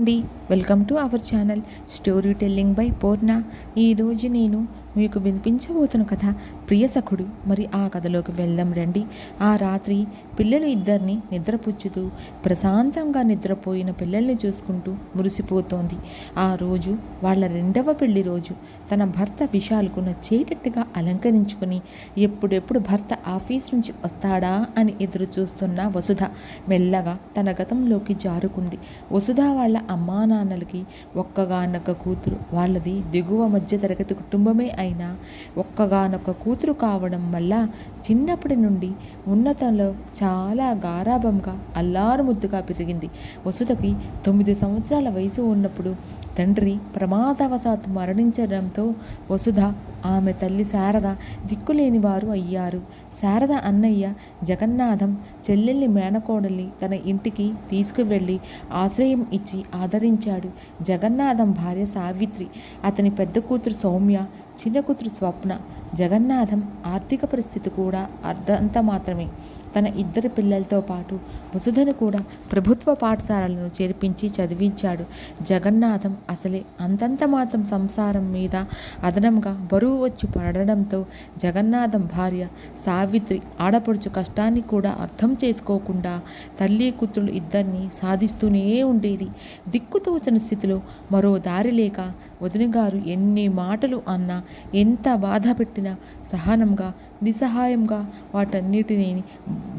అండి. Welcome to our channel. Story telling by Poorna. ఈరోజు నేను మీకు వినిపించబోతున్న కథ ప్రియసఖుడు. మరి ఆ కథలోకి వెళ్దాం రండి. ఆ రాత్రి పిల్లలు ఇద్దరిని నిద్రపుచ్చుతూ ప్రశాంతంగా నిద్రపోయిన పిల్లల్ని చూసుకుంటూ మురిసిపోతోంది. ఆ రోజు వాళ్ళ రెండవ పెళ్ళి రోజు. తన భర్త విశాల్కు నచ్చేటట్టుగా అలంకరించుకొని ఎప్పుడెప్పుడు భర్త ఆఫీస్ నుంచి వస్తాడా అని ఎదురు చూస్తున్న వసుధ మెల్లగా తన గతంలోకి జారుకుంది. వసుధ వాళ్ళ అమ్మా నాన్నలకి ఒక్కగానొక్క కూతురు. వాళ్ళది దిగువ మధ్య తరగతి కుటుంబమే అయినా ఒక్కగానొక్క కూతురు కూతురు కావడం వల్ల చిన్నప్పటి నుండి ఉన్నతంలో చాలా గారాభంగా అల్లారుముద్దుగా పెరిగింది. వసుధకి తొమ్మిది సంవత్సరాల వయసు ఉన్నప్పుడు తండ్రి ప్రమాదవశాత్తు మరణించడంతో వసుధ ఆమె తల్లి శారద దిక్కులేని వారు అయ్యారు. శారద అన్నయ్య జగన్నాథం చెల్లెల్ని మేనకోడల్ని తన ఇంటికి తీసుకువెళ్ళి ఆశ్రయం ఇచ్చి ఆదరించాడు. జగన్నాథం భార్య సావిత్రి అతని పెద్ద కూతురు సౌమ్య చిన్న కూతురు స్వప్న జగన్నాథం ఆర్థిక పరిస్థితి కూడా అర్ధంత మాత్రమే. తన ఇద్దరు పిల్లలతో పాటు వసుధను కూడా ప్రభుత్వ పాఠశాలలను చేర్పించి చదివించాడు. జగన్నాథం అసలే అంతంత మాత్రం సంసారం మీద అదనంగా బరువు వచ్చి పడడంతో జగన్నాథం భార్య సావిత్రి ఆడపడుచు కష్టాన్ని కూడా అర్థం చేసుకోకుండా తల్లి కూతురు ఇద్దరిని సాధిస్తూనే ఉండేది. దిక్కుతోచని స్థితిలో మరో దారి లేక వదిన గారు ఎన్ని మాటలు అన్నా ఎంత బాధ పెట్టినా సహనంగా నిస్సహాయంగా వాటన్నిటిని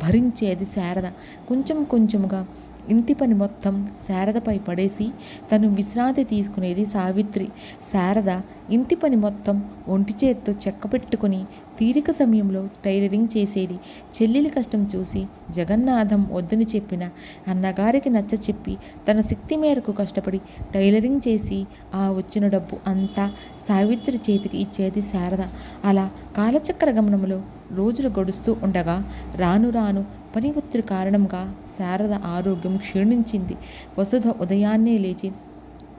భరించేది శారద. కొంచెం కొంచెంగా ఇంటి పని మొత్తం శారదపై పడేసి తను విశ్రాంతి తీసుకునేది సావిత్రి. శారద ఇంటి పని మొత్తం ఒంటి చేత్తో చెక్క పెట్టుకుని తీరిక సమయంలో టైలరింగ్ చేసేది. చెల్లెలి కష్టం చూసి జగన్నాథం వద్దని చెప్పిన అన్నగారికి నచ్చ చెప్పి తన శక్తి మేరకు కష్టపడి టైలరింగ్ చేసి ఆ వచ్చిన డబ్బు అంతా సావిత్రి చేతికి ఇచ్చేది శారద. అలా కాలచక్ర గమనంలో రోజులు గడుస్తూ ఉండగా రాను రాను పని ఒత్తిడి కారణంగా శారద ఆరోగ్యం క్షీణించింది. వసుధ ఉదయాన్నే లేచి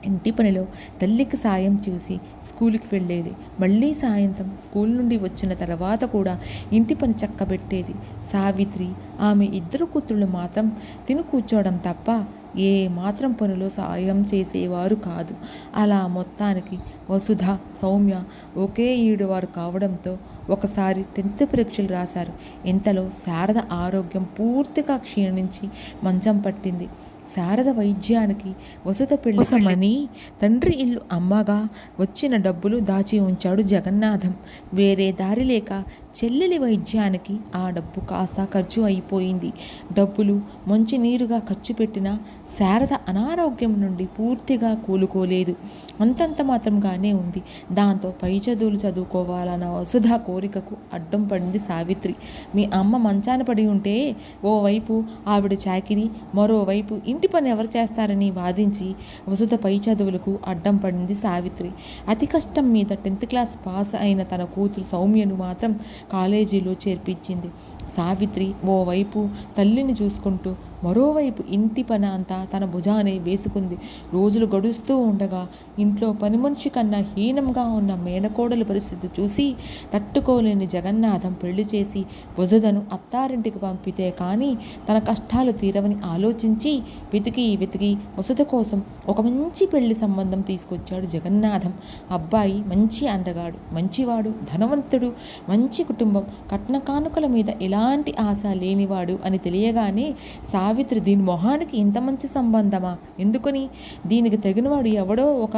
ఇంటి పనిలో తల్లికి సాయం చూసి స్కూల్కి వెళ్ళేది. మళ్ళీ సాయంత్రం స్కూల్ నుండి వచ్చిన తర్వాత కూడా ఇంటి పని చక్కబెట్టేది. సావిత్రి ఆమె ఇద్దరు కూతుళ్ళు మాత్రం తిని కూర్చోవడం తప్ప ఏ మాత్రం పనిలో సాయం చేసేవారు కాదు. అలా మొత్తానికి వసుధ సౌమ్య ఒకే ఈడువారు కావడంతో ఒకసారి టెన్త్ పరీక్షలు రాశారు. ఇంతలో శారద ఆరోగ్యం పూర్తిగా క్షీణించి మంచం పట్టింది. శారద వైద్యానికి వసుత పెళ్ళిసమని తండ్రి ఇల్లు అమ్మగా వచ్చిన డబ్బులు దాచి ఉంచాడు జగన్నాథం. వేరే దారి లేక చెల్లెలి వైద్యానికి ఆ డబ్బు కాస్త ఖర్చు అయిపోయింది. డబ్బులు మంచి నీరుగా ఖర్చు పెట్టిన శారద అనారోగ్యం నుండి పూర్తిగా కోలుకోలేదు. అంతంత మాత్రంగానే ఉంది. దాంతో పై చదువులు చదువుకోవాలన్న వసుధ కోరికకు అడ్డం పడింది సావిత్రి. మీ అమ్మ మంచాన పడి ఉంటే ఓవైపు ఆవిడ చాకిరి మరోవైపు ఇంటి పని ఎవరు చేస్తారని వాదించి వసుధ పై చదువులకు అడ్డం పడింది సావిత్రి. అతి కష్టం మీద టెన్త్ క్లాస్ పాస్ అయిన తన కూతురు సౌమ్యను మాత్రం కాలేజీలో చేర్పించింది. సావిత్రి ఓవైపు తల్లిని చూసుకుంటూ మరోవైపు ఇంటి పని అంతా తన భుజానే వేసుకుంది. రోజులు గడుస్తూ ఉండగా ఇంట్లో పని మనిషి కన్నా హీనంగా ఉన్న మేనకోడల పరిస్థితి చూసి తట్టుకోలేని జగన్నాథం పెళ్ళి చేసి వజుదను అత్తారింటికి పంపితే కానీ తన కష్టాలు తీరవని ఆలోచించి వెతికి వెతికి వసుధ కోసం ఒక మంచి పెళ్ళి సంబంధం తీసుకొచ్చాడు జగన్నాథం. అబ్బాయి మంచి అందగాడు మంచివాడు ధనవంతుడు మంచి కుటుంబం కట్న కానుకల మీద ఎలాంటి ఆశ లేనివాడు అని తెలియగానే సా సావిత్రి దీని మొహానికి ఇంత మంచి సంబంధమా? ఎందుకని? దీనికి తగినవాడు ఎవడో ఒక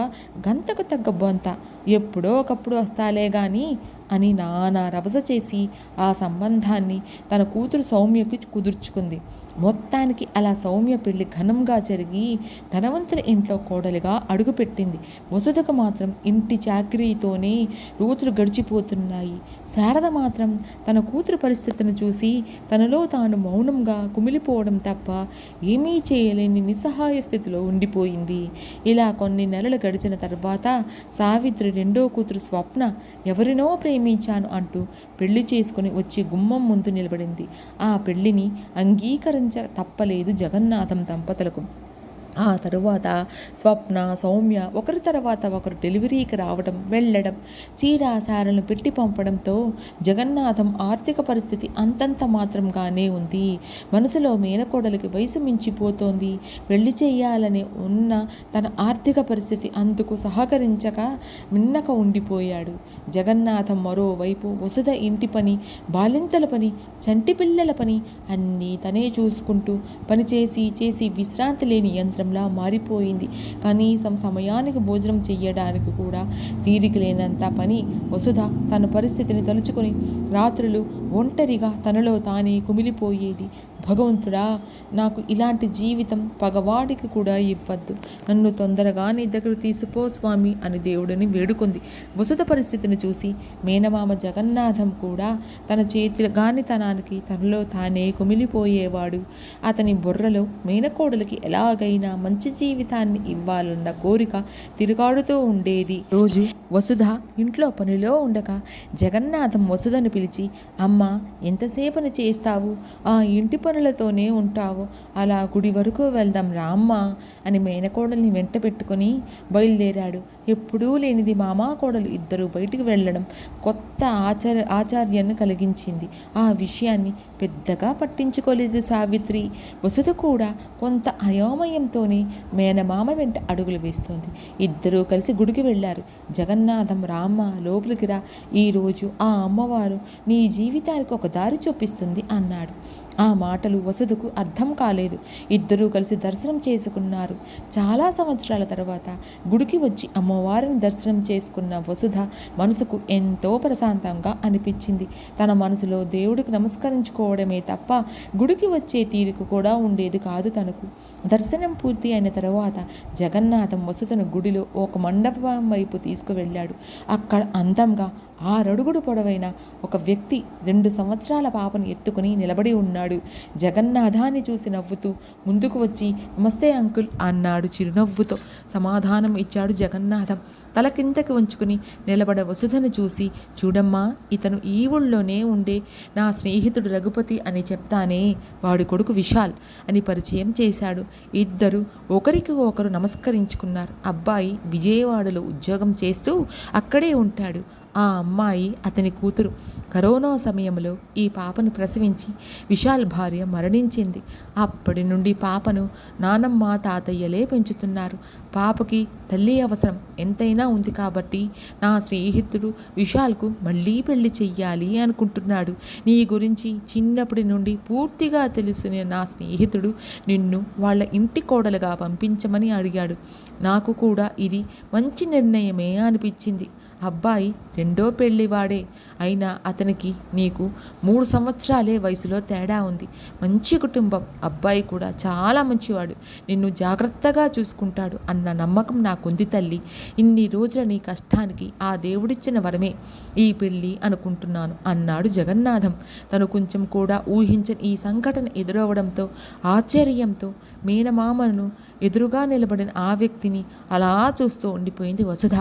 గంతకు తగ్గ బొంత. ఎప్పుడో ఒకప్పుడు వస్తాలే కానీ అని నానా రభస చేసి ఆ సంబంధాన్ని తన కూతురు సౌమ్యకి కుదుర్చుకుంది. మొత్తానికి అలా సౌమ్య పెళ్ళి ఘనంగా జరిగి ధనవంతుల ఇంట్లో కోడలిగా అడుగుపెట్టింది. వసుధకు మాత్రం ఇంటి చాకరీతోనే రోజులు గడిచిపోతున్నాయి. శారద మాత్రం తన కూతురు పరిస్థితిని చూసి తనలో తాను మౌనంగా కుమిలిపోవడం తప్ప ఏమీ చేయలేని నిస్సహాయ స్థితిలో ఉండిపోయింది. ఇలా కొన్ని నెలలు గడిచిన తర్వాత సావిత్రి రెండో కూతురు స్వప్న ఎవరినో ప్రేమించాను అంటూ పెళ్ళి చేసుకుని వచ్చి గుమ్మం ముందు నిలబడింది. ఆ పెళ్ళిని అంగీకరించ తప్పలేదు జగన్నాథం దంపతులకు. ఆ తరువాత స్వప్న సౌమ్య ఒకరి తర్వాత ఒకరు డెలివరీకి రావడం వెళ్ళడం చీర సారలను పెట్టి పంపడంతో జగన్నాథం ఆర్థిక పరిస్థితి అంతంత మాత్రంగానే ఉంది. మనసులో మేనకోడలికి వయసు మించిపోతోంది. పెళ్ళి చేయాలని ఉన్న తన ఆర్థిక పరిస్థితి అందుకు సహకరించక మిన్నక ఉండిపోయాడు. జగన్నాథం మరోవైపు వసుధ ఇంటి పని బాలింతల పని చంటి పిల్లల పని అన్నీ తనే చూసుకుంటూ పనిచేసి చేసి విశ్రాంతి లేని యంత్రంలా మారిపోయింది. కనీసం సమయానికి భోజనం చేయడానికి కూడా తీరిక లేనంత పని వసుధ తన పరిస్థితిని తలుచుకొని రాత్రులు ఒంటరిగా తనలో తానే కుమిలిపోయేది. భగవంతుడా నాకు ఇలాంటి జీవితం పగవాడికి కూడా ఇవ్వద్దు. నన్ను తొందరగా నీ దగ్గర తీసుకో స్వామి అని దేవుడిని వేడుకుంది. వసుధ పరిస్థితిని చూసి మేనమామ జగన్నాథం కూడా తన చేతి గానితనానికి తనలో తానే కుమిలిపోయేవాడు. అతని బుర్రలో మేనకోడలికి ఎలాగైనా మంచి జీవితాన్ని ఇవ్వాలన్న కోరిక తిరుగాడుతూ ఉండేది. రోజు వసుధ ఇంట్లో పనిలో ఉండగా జగన్నాథం వసుధను పిలిచి అమ్మ ఎంతసేపని చేస్తావు? ఆ ఇంటి పనులతోనే ఉంటావు. అలా గుడి వరకు వెళ్దాం రామ్మ అని మేనకోడల్ని వెంట పెట్టుకొని బయలుదేరాడు. ఎప్పుడూ లేనిది మామా కోడలు ఇద్దరు బయటికి వెళ్ళడం కొత్త ఆచార ఆచార్యాన్ని కలిగించింది. ఆ విషయాన్ని పెద్దగా పట్టించుకోలేదు సావిత్రి. వసతి కూడా కొంత అయోమయంతోనే మేనమామ వెంట అడుగులు వేస్తోంది. ఇద్దరూ కలిసి గుడికి వెళ్ళారు. జగన్నాథం రామ్మ లోపలికి రా. ఈరోజు ఆ అమ్మవారు నీ జీవితానికి ఒక దారి చూపిస్తుంది అన్నాడు. ఆ మాటలు వసుధకు అర్థం కాలేదు. ఇద్దరూ కలిసి దర్శనం చేసుకున్నారు. చాలా సంవత్సరాల తర్వాత గుడికి వచ్చి అమ్మవారిని దర్శనం చేసుకున్న వసుధ మనసుకు ఎంతో ప్రశాంతంగా అనిపించింది. తన మనసులో దేవుడికి నమస్కరించుకోవడమే తప్ప గుడికి వచ్చే తీరిక కూడా ఉండేది కాదు తనకు. దర్శనం పూర్తి అయిన తర్వాత జగన్నాథం వసుధను గుడిలో ఒక మండపం వైపు తీసుకువెళ్ళాడు. అక్కడ అందంగా ఆరడుగుడు పొడవైన ఒక వ్యక్తి రెండు సంవత్సరాల పాపను ఎత్తుకుని నిలబడి ఉన్నాడు. జగన్నాథాన్ని చూసి నవ్వుతూ ముందుకు వచ్చి నమస్తే అంకుల్ అన్నాడు చిరునవ్వుతో. సమాధానం ఇచ్చాడు జగన్నాథం. తల కిందకి ఉంచుకుని నిలబడ వసుధను చూసి చూడమ్మా ఇతను ఈ ఊళ్ళోనే ఉండే. నా స్నేహితుడు రఘుపతి అని చెప్తానే వాడి కొడుకు విశాల్ అని పరిచయం చేశాడు. ఇద్దరు ఒకరికి ఒకరు నమస్కరించుకున్నారు. అబ్బాయి విజయవాడలో ఉద్యోగం చేస్తూ అక్కడే ఉంటాడు. ఆ అమ్మాయి అతని కూతురు. కరోనా సమయంలో ఈ పాపను ప్రసవించి విశాల్ భార్య మరణించింది. అప్పటి నుండి పాపను నానమ్మ తాతయ్యలే పెంచుతున్నారు. పాపకి తల్లి అవసరం. ఎంతైనా ఉంది కాబట్టి నా స్నేహితుడు విశాల్కు మళ్ళీ పెళ్ళి చెయ్యాలి అనుకుంటున్నాడు. నీ గురించి చిన్నప్పటి నుండి పూర్తిగా తెలిసిన నా స్నేహితుడు నిన్ను వాళ్ళ ఇంటి కోడలుగా పంపించమని అడిగాడు. నాకు కూడా ఇది మంచి నిర్ణయమే అనిపించింది. అబ్బాయి రెండో పెళ్ళివాడే అయినా అతనికి నీకు మూడు సంవత్సరాలే వయసులో తేడా ఉంది. మంచి కుటుంబం. అబ్బాయి కూడా చాలా మంచివాడు. నిన్ను జాగ్రత్తగా చూసుకుంటాడు అన్న నమ్మకం నాకుంది తల్లి. ఇన్ని రోజుల నీ కష్టానికి ఆ దేవుడిచ్చిన వరమే ఈ పెళ్ళి అనుకుంటున్నాను అన్నాడు జగన్నాథం. తను కొంచెం కూడా ఊహించని ఈ సంఘటన ఎదురవడంతో ఆశ్చర్యంతో మేనమామను ఎదురుగా నిలబడిన ఆ వ్యక్తిని అలా చూస్తూ ఉండిపోయింది వసుధ.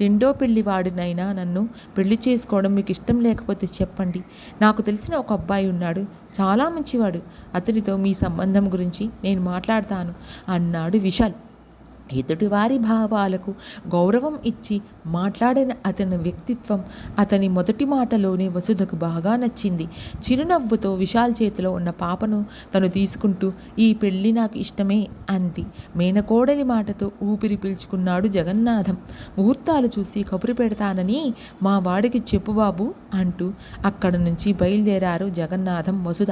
రెండో పెళ్ళి వాడినైనా నన్ను పెళ్ళి చేసుకోవడం మీకు ఇష్టం లేకపోతే చెప్పండి. నాకు తెలిసిన ఒక అబ్బాయి ఉన్నాడు. చాలా మంచివాడు. అతనితో మీ సంబంధం గురించి నేను మాట్లాడతాను అన్నాడు విశాల్. ఎదుటివారి భావాలకు గౌరవం ఇచ్చి మాట్లాడిన అతని వ్యక్తిత్వం అతని మొదటి మాటలోనే వసుధకు బాగా నచ్చింది. చిరునవ్వుతో విశాల్ చేతిలో ఉన్న పాపను తను తీసుకుంటూ ఈ పెళ్ళి నాకు ఇష్టమే అంది. మేనకోడలి మాటతో ఊపిరి పీల్చుకున్నాడు జగన్నాథం. ముహూర్తాలు చూసి కబురు పెడతానని మా వాడికి చెప్పు బాబు అంటూ అక్కడ నుంచి బయలుదేరారు జగన్నాథం వసుధ.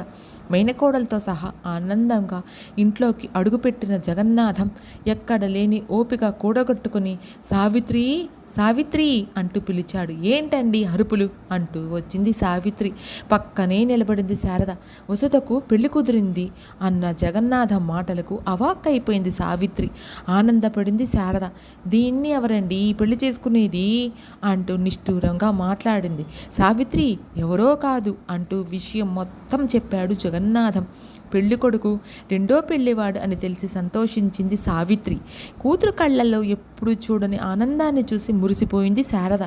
మేనకోడలతో సహా ఆనందంగా ఇంట్లోకి అడుగుపెట్టిన జగన్నాథం ఎక్కడ లేని ఓపిక కూడగట్టుకుని సావిత్రి సావిత్రి అంటూ పిలిచాడు. ఏంటండి అరుపులు? అంటూ వచ్చింది సావిత్రి. పక్కనే నిలబడింది శారద. వసుతకు పెళ్ళి కుదిరింది అన్న జగన్నాథ మాటలకు అవాక్కైపోయింది సావిత్రి. ఆనందపడింది శారద. దీన్ని ఎవరండి? పెళ్ళి చేసుకునేది? అంటూ నిష్ఠూరంగా మాట్లాడింది. సావిత్రి ఎవరో కాదు అంటూ విషయం మొత్తం చెప్పాడు జగన్నాథం. పెళ్ళి కొడుకు రెండో పెళ్ళివాడు అని తెలిసి సంతోషించింది సావిత్రి. కూతురు కళ్ళల్లో ఎప్పుడు చూడని ఆనందాన్ని చూసి మురిసిపోయింది శారద.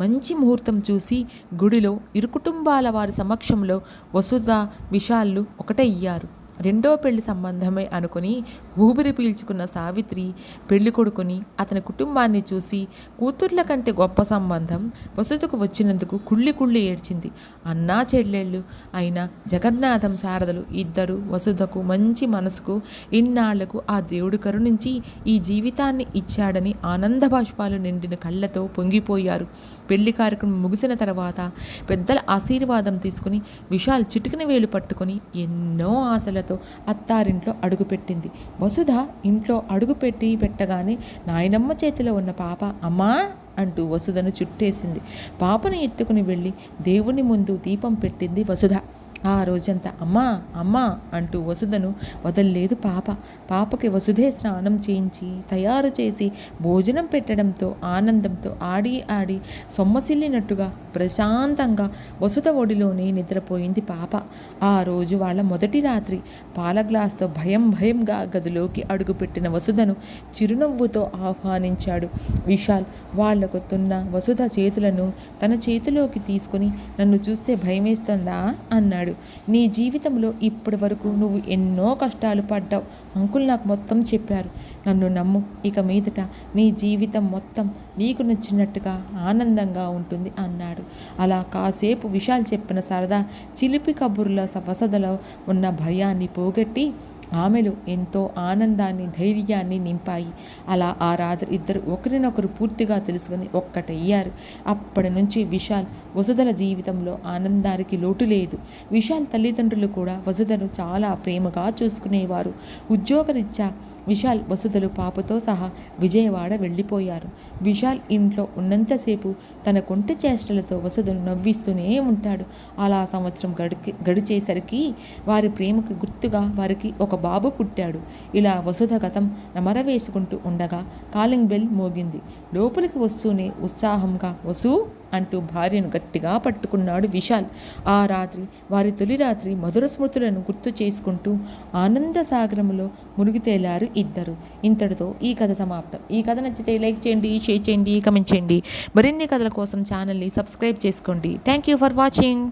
మంచి ముహూర్తం చూసి గుడిలో ఇరు కుటుంబాల వారి సమక్షంలో వసుధ విశాళ్ళు ఒకటయ్యారు రెండో పెళ్ళి సంబంధమే అనుకుని ఊపిరి పీల్చుకున్న సావిత్రి పెళ్ళి కొడుకుని అతని కుటుంబాన్ని చూసి కూతుర్ల కంటే గొప్ప సంబంధం వసతుకు వచ్చినందుకు కుళ్ళి కుళ్ళి ఏడ్చింది. అన్నా చెల్లెళ్ళు అయిన జగన్నాథం శారదలు ఇద్దరు వసుధకు మంచి మనసుకు ఇన్నాళ్ళకు ఆ దేవుడు కరుణించి ఈ జీవితాన్ని ఇచ్చాడని ఆనంద బాష్పాలు నిండిన కళ్ళతో పొంగిపోయారు. పెళ్ళి కార్యక్రమం ముగిసిన తర్వాత పెద్దల ఆశీర్వాదం తీసుకుని విశాల్ చిటికిన వేలు పట్టుకొని ఎన్నో ఆశలతో అత్తారింట్లో అడుగుపెట్టింది. వసుధ ఇంట్లో అడుగుపెట్టి పెట్టగానే నాయనమ్మ చేతిలో ఉన్న పాప అమ్మా అంటూ వసుధను చుట్టేసింది. పాపను ఎత్తుకుని వెళ్ళి దేవుని ముందు దీపం పెట్టింది వసుధ. ఆ రోజంతా అమ్మా అమ్మా అంటూ వసుధను వదల్లేదు పాప. పాపకి వసుధే స్నానం చేయించి తయారు చేసి భోజనం పెట్టడంతో ఆనందంతో ఆడి ఆడి సొమ్మసిల్లినట్టుగా ప్రశాంతంగా వసుధ ఒడిలోనే నిద్రపోయింది పాప. ఆ రోజు వాళ్ళ మొదటి రాత్రి పాల గ్లాస్తో భయం భయంగా గదిలోకి అడుగుపెట్టిన వసుధను చిరునవ్వుతో ఆహ్వానించాడు. విశాల్ వాళ్ళకు తున్న వసుధ చేతులను తన చేతిలోకి తీసుకుని నన్ను చూస్తే భయమేస్తుందా? అన్నాడు. నీ జీవితంలో ఇప్పటి వరకు నువ్వు ఎన్నో కష్టాలు పడ్డావు. అంకుల్ నాకు మొత్తం చెప్పారు. నన్ను నమ్ము. ఇక మీదట నీ జీవితం మొత్తం నీకు నచ్చినట్టుగా ఆనందంగా ఉంటుంది అన్నాడు. అలా కాసేపు విశాల్ చెప్పిన సరదా చిలిపి కబుర్ల వసదలో ఉన్న భయాన్ని పోగొట్టి ఆమెలో ఎంతో ఆనందాన్ని ధైర్యాన్ని నింపాయి. అలా ఆ రాత్రి ఇద్దరు ఒకరినొకరు పూర్తిగా తెలుసుకుని ఒక్కటయ్యారు. అప్పటి నుంచి విశాల్ వసుధల జీవితంలో ఆనందానికి లోటు లేదు. విశాల్ తల్లిదండ్రులు కూడా వసుధను చాలా ప్రేమగా చూసుకునేవారు. ఉద్యోగరీత్యా విశాల్ వసుతులు పాపతో సహా విజయవాడ వెళ్ళిపోయారు. విశాల్ ఇంట్లో ఉన్నంతసేపు తన కొంటి చేష్టలతో వసుధను నవ్విస్తూనే ఉంటాడు. అలా సంవత్సరం గడికి గడిచేసరికి వారి ప్రేమకు గుర్తుగా వారికి ఒక బాబు పుట్టాడు. ఇలా వసుధ గతం నమరవేసుకుంటూ ఉండగా కాలింగ్ బెల్ మోగింది. లోపలికి వస్తూనే ఉత్సాహంగా వసు అంటూ భార్యను గట్టిగా పట్టుకున్నాడు విశాల్. ఆ రాత్రి వారి తొలి రాత్రి మధుర స్మృతులను గుర్తు చేసుకుంటూ ఆనంద సాగరంలో మునిగి తేలారు ఇద్దరు. ఇంతటితో ఈ కథ సమాప్తం. ఈ కథ నచ్చితే లైక్ చేయండి షేర్ చేయండి కమెంట్ చేయండి. మరిన్ని కథల కోసం ఛానల్ని సబ్స్క్రైబ్ చేసుకోండి. Thank you for watching.